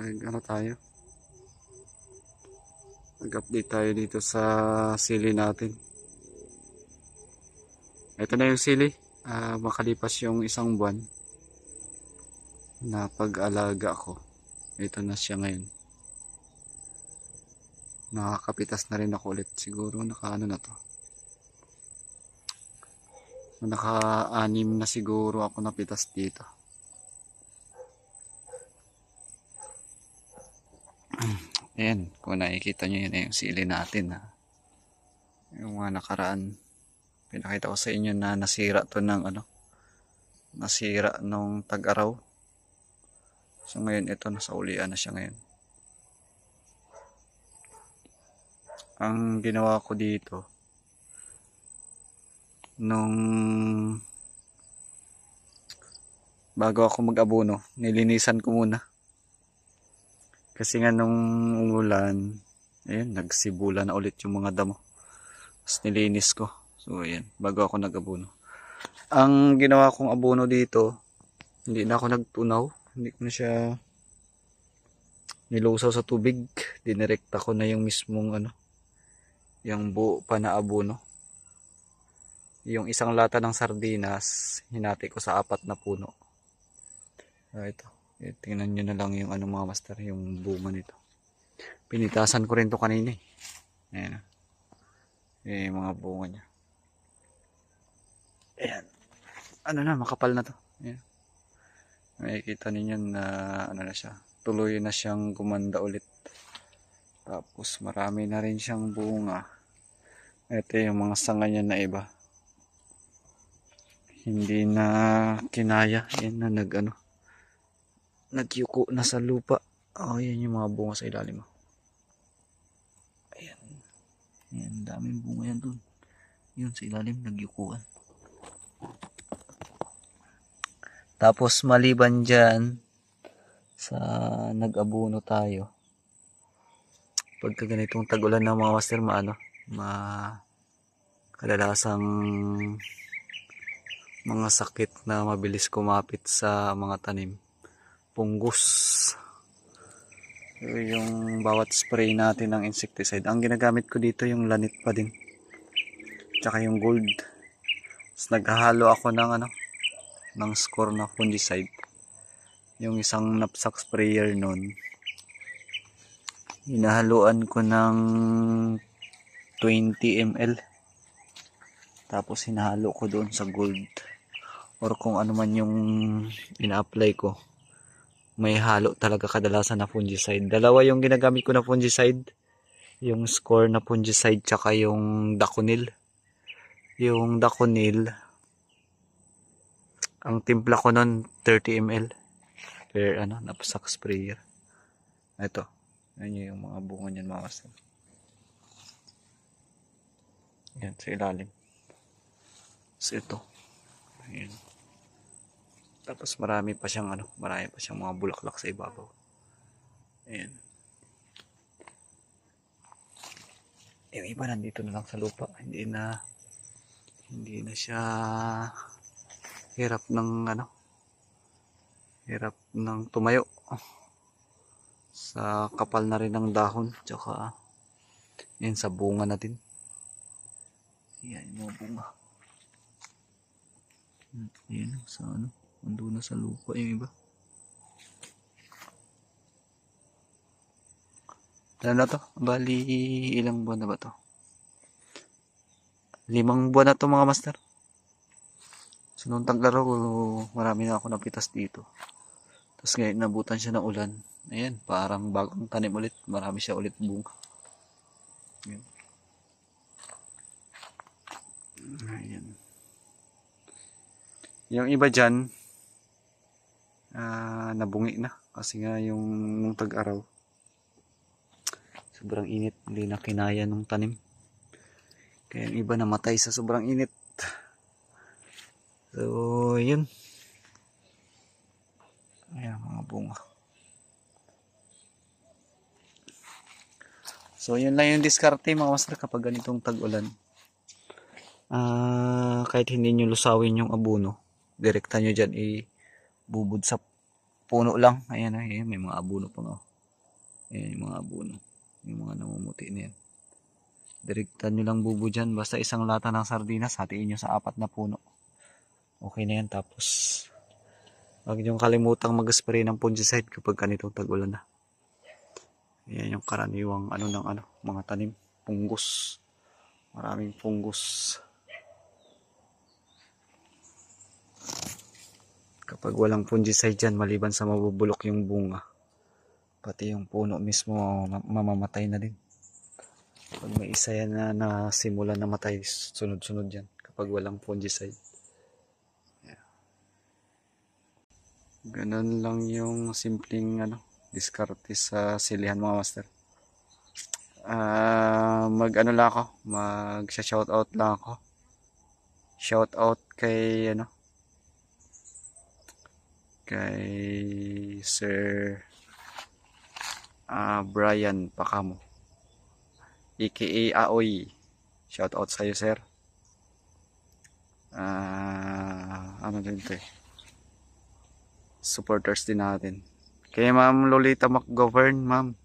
Mag, ano tayo? Mag-update tayo dito sa sili natin. Ito na yung sili. Ah, makalipas yung isang buwan na pag-alaga ko. Ito na siya ngayon. Nakakapitas na rin ako ulit. Siguro naka ano na to. Naka-anim na siguro ako napitas dito. Ayan, kung nakikita nyo yun, yung sili natin ha. Yung mga nakaraan. Pinakita ko sa inyo na nasira to ng ano. Nasira nung tag-araw. So ngayon ito, nasa ulian na siya ngayon. Ang ginawa ko dito, nung bago ako mag-abono, nilinisan ko muna. Kasi nga nung umulan, ayun, nagsibula na ulit yung mga damo. Tapos nilinis ko. So, ayan, bago ako nag-abono. Ang ginawa kong abono dito, hindi na ako nagtunaw. Hindi ko na siya nilusaw sa tubig. Dinirekta ko na yung mismong ano, yung buo pa na abono. Yung isang lata ng sardinas, hinati ko sa apat na puno. Ah, ito. Eh, tingnan nyo na lang yung ano mga master, yung bunga nito. Pinitasan ko rin to kanina eh. Ayan. ah. Eh, mga bunga niya. Ayan. Ano na, makapal na to. Ayan. Makikita ninyo na ano na siya. Tuloy na siyang gumanda ulit. Tapos marami na rin siyang bunga. Ito yung mga sanga niya na iba. Hindi na kinaya. Ayan na nag ano nagyuko na sa lupa. Oh, yan yung mga bunga sa ilalim. oh. Ayan. Ayan, daming bunga yan dun. Yun, sa ilalim, nagyukuan. Tapos, maliban dyan, sa nag-abuno tayo, pagka ganitong tagulan ng mga master, maano, ma kadalasang mga sakit na mabilis kumapit sa mga tanim pungus. Yung bawat spray natin ng insecticide. Ang ginagamit ko dito yung lanit pa din. Tsaka yung gold. Tapos naghahalo ako ng ano, ng score na fungicide. Yung isang knapsack sprayer nun. Hinahaluan ko ng 20 ml. Tapos hinahalo ko doon sa gold. Or kung ano man yung ina-apply ko may halo talaga kadalasan na fungicide. Dalawa yung ginagamit ko na fungicide. Yung score na fungicide tsaka yung daconil. Yung daconil, ang timpla ko nun 30 ml per ano, napasak sprayer. Ito. Yan yung mga bunga niyan mga. Yan, sa ilalim. So ito. Ayan. Tapos marami pa siyang ano, marami pa siyang mga bulaklak sa ibabaw. Ayan. Yung iba nandito na lang sa lupa. Hindi na hindi na siya hirap ng ano hirap ng tumayo sa kapal na rin ng dahon tsaka yan sa bunga natin yan yung mga bunga yan sa ano Ando na sa lupa yung iba. Ano to? Bali, ilang buwan na ba to? Limang buwan na to mga master. So, nung taglaro, marami na ako napitas dito. Tapos ngayon, nabutan siya ng ulan. Ayan, parang bagong tanim ulit. Marami siya ulit bunga. Ayan. Ayan. Yung iba dyan, nabungi na. Kasi nga yung nung tag-araw sobrang init. Hindi na kinaya nung tanim. Kaya yung iba namatay sa sobrang init. So yun. Ayan mga bunga. So yun lang yung diskarte mga master kapag ganitong tag-ulan. Ah kahit hindi nyo lusawin yung abuno direkta nyo dyan i bubud sa puno lang. Ayan, ayan may mga abuno pa nga. Ayan yung mga abuno. Yung mga namumuti na yan. Direktan nyo lang bubo dyan. Basta isang lata ng sardinas, hatiin nyo sa apat na puno. Okay na yan. Tapos, huwag nyo kalimutang mag-spray ng fungicide kapag ganitong tag-ulan na. Ayan yung karaniwang ano ng ano, mga tanim. Fungus. Maraming fungus. Kapag walang fungicide dyan, maliban sa mabubulok yung bunga, pati yung puno mismo ma- mamamatay na din. Pag may isa yan na nasimulan na matay, sunod-sunod yan kapag walang fungicide. Ganun lang yung simpleng ano, diskarte sa silihan mga master. Ah, mag ano lang ako, mag shoutout lang ako. Shoutout kay ano, kay Sir ah Brian Pakamo aka Aoy shout out sa iyo sir. Ah ano din to eh. Supporters din natin. Kay ma'am Lolita McGovern ma'am.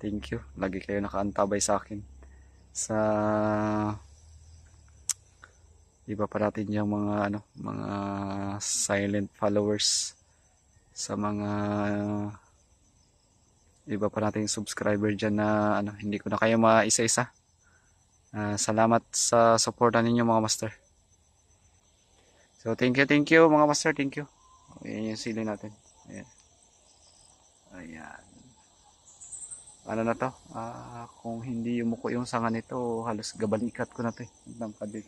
Thank you. Lagi kayo nakaantabay sa akin. Sa iba pa natin yung mga ano mga silent followers sa mga iba pa nating subscriber dyan na ano hindi ko na kayo maisa-isa. Ah, salamat sa suporta ninyo mga master. So thank you thank you mga master thank you. Ayan yung sili natin. Ayan. Ayan. Ano na to? Ah, kung hindi yumuko yung sanga nito halos gabalikat ko na to eh. Ng kadil